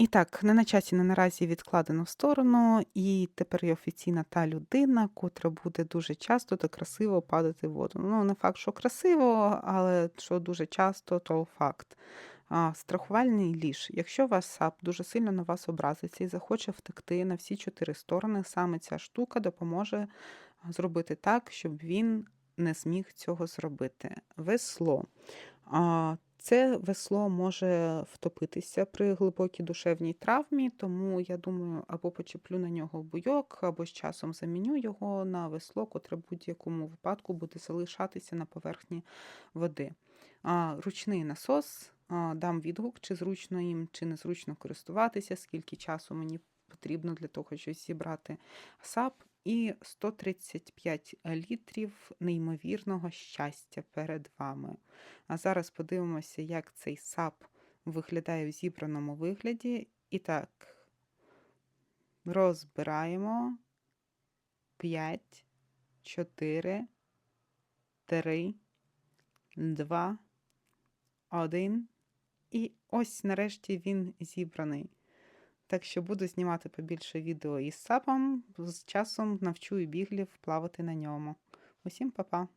І так, не на часі, не наразі відкладено в сторону, і тепер я офіційна та людина, котра буде дуже часто та красиво падати в воду. Ну, не факт, що красиво, але що дуже часто, то факт. А, страхувальний ліж. Якщо ваш сап дуже сильно на вас образиться і захоче втекти на всі чотири сторони, саме ця штука допоможе зробити так, щоб він не зміг цього зробити. Весло. Це весло може втопитися при глибокій душевній травмі, тому я думаю, або почеплю на нього буйок, або з часом заміню його на весло, котре в будь-якому випадку буде залишатися на поверхні води. Ручний насос, дам відгук, чи зручно їм, чи незручно користуватися, скільки часу мені потрібно для того, щоб зібрати сап, і 135 літрів неймовірного щастя перед вами. А зараз подивимося, як цей сап виглядає в зібраному вигляді. І так, розбираємо 5, 4, 3, 2, 1. І ось нарешті він зібраний. Так що буду знімати побільше відео із сапом. З часом навчу і біглів плавати на ньому. Усім па-па!